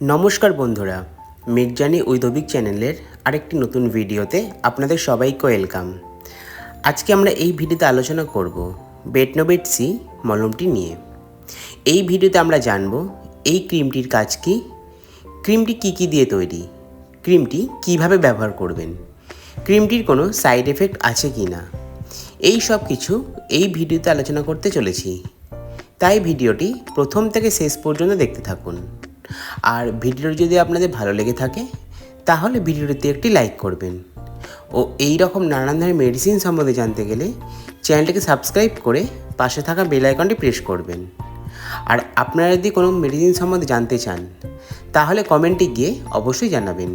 নমস্কার বন্ধুরা, মির্জানি ঐদবিক চ্যানেলের আরেকটি নতুন ভিডিওতে আপনাদের সবাইকে ওয়েলকাম। আজকে আমরা এই ভিডিওতে আলোচনা করব বেটনোবেট সি মলমটি নিয়ে। এই ভিডিওতে আমরা জানব এই ক্রিমটির কাজ কি, ক্রিমটি কি কি দিয়ে তৈরি, ক্রিমটি কীভাবে ব্যবহার করবেন, ক্রিমটির কোনো সাইড এফেক্ট আছে কি না। এই সব কিছু এই ভিডিওতে আলোচনা করতে চলেছি। তাই ভিডিওটি প্রথম থেকে শেষ পর্যন্ত দেখতে থাকুন। আর ভিডিওটি যদি আপনাদের ভালো লেগে থাকে, তাহলে ভিডিওটিতে একটি লাইক করবেন। ও এই রকম নানান ধরনের মেডিসিন সম্বন্ধে জানতে গেলে চ্যানেলটিকে সাবস্ক্রাইব করে পাশে থাকা বেল আইকনটি প্রেস করবেন। আর আপনারা যদি কোনো মেডিসিন সম্বন্ধে জানতে চান, তাহলে কমেন্টে গিয়ে অবশ্যই জানাবেন।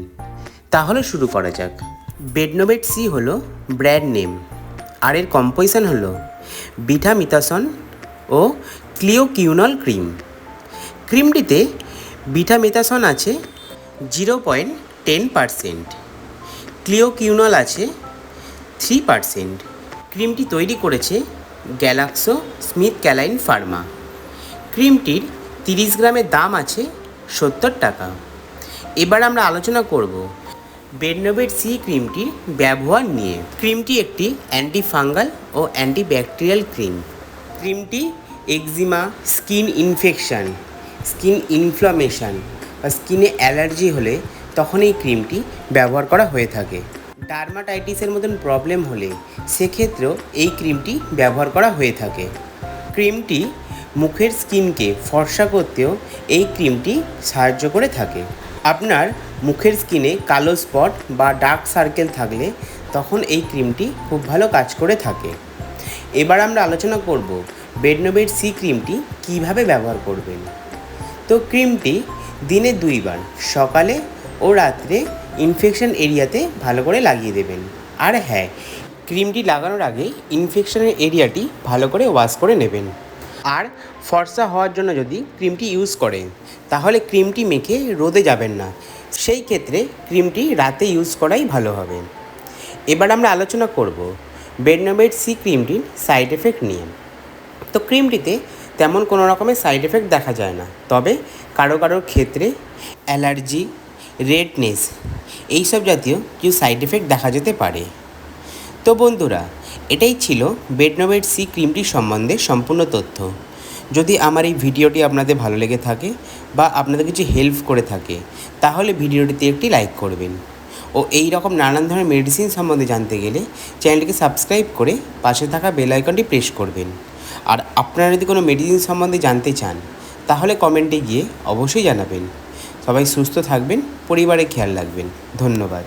তাহলে শুরু করা যাক। বেডনোবেট সি হলো ব্র্যান্ড নেম আর এর কম্পোজিশন হলো বিটামিতাসন ও ক্লিওকিউনল ক্রিম ক্রিমটিতে বিটামেতাসন আছে zero point ten percent, clioquinol আছে থ্রি পারসেন্ট, ক্রিমটি তৈরি করেছে গ্যালাক্সো স্মিথ ক্যালাইন ফার্মা। ক্রিমটির তিরিশ গ্রামের দাম আছে সত্তর টাকা। এবার আমরা আলোচনা করব বেডনোবেট সি ক্রিমটির ব্যবহার নিয়ে। ক্রিমটি একটি অ্যান্টি ফাঙ্গাল ও অ্যান্টিব্যাকটেরিয়াল ক্রিম। ক্রিমটি eczema skin infection. Skin inflammation বা স্কিনে অ্যালার্জি হলে তখন এই ক্রিমটি ব্যবহার করা হয়ে থাকে। ডার্মাটাইটিসের মতন প্রবলেম হলে সেক্ষেত্রেও এই ক্রিমটি ব্যবহার করা হয়ে থাকে। ক্রিমটি মুখের স্কিনকে ফর্সা করতেও এই ক্রিমটি সাহায্য করে থাকে। আপনার মুখের স্কিনে কালো স্পট বা ডার্ক সার্কেল থাকলে তখন এই ক্রিমটি খুব ভালো কাজ করে থাকে। এবার আমরা আলোচনা করব বেডনোবেট সি ক্রিমটি কীভাবে ব্যবহার করবেন। তো ক্রিমটি দিনে দুইবার, সকালে ও রাত্রে ইনফেকশন এরিয়াতে ভালো করে লাগিয়ে দেবেন। আর হ্যাঁ ক্রিমটি লাগানোর আগে ইনফেকশনের এরিয়াটি ভালো করে ওয়াশ করে নেবেন। আর ফর্সা হওয়ার জন্য যদি ক্রিমটি ইউজ করেন, তাহলে ক্রিমটি মেখে রোদে যাবেন না। সেই ক্ষেত্রে ক্রিমটি রাতে ইউজ করাই ভালো হবে। এবার আমরা আলোচনা করব বেডনোবেট সি ক্রিমটির সাইড এফেক্ট নিয়ে। তো ক্রিমটিতে তেমন কোনো রকমের সাইড এফেক্ট দেখা যায় না। তবে কারও কারোর ক্ষেত্রে অ্যালার্জি, রেডনেস এইসব জাতীয় কিছু সাইড এফেক্ট দেখা যেতে পারে। তো বন্ধুরা, এটাই ছিল বেডনোবেট সি ক্রিমটির সম্বন্ধে সম্পূর্ণ তথ্য। যদি আমার এই ভিডিওটি আপনাদের ভালো লেগে থাকে বা আপনাদের কিছু হেল্প করে থাকে, তাহলে ভিডিওটিতে একটি লাইক করবেন। ও এই রকম নানান ধরনের মেডিসিন সম্বন্ধে জানতে গেলে চ্যানেলটিকে সাবস্ক্রাইব করে পাশে থাকা বেল আইকনটি প্রেস করবেন। আর আপনারা যদি কোনো মেডিসিন সম্বন্ধে জানতে চান, তাহলে কমেন্টে গিয়ে অবশ্যই জানাবেন। সবাই সুস্থ থাকবেন, পরিবারে খেয়াল রাখবেন। ধন্যবাদ।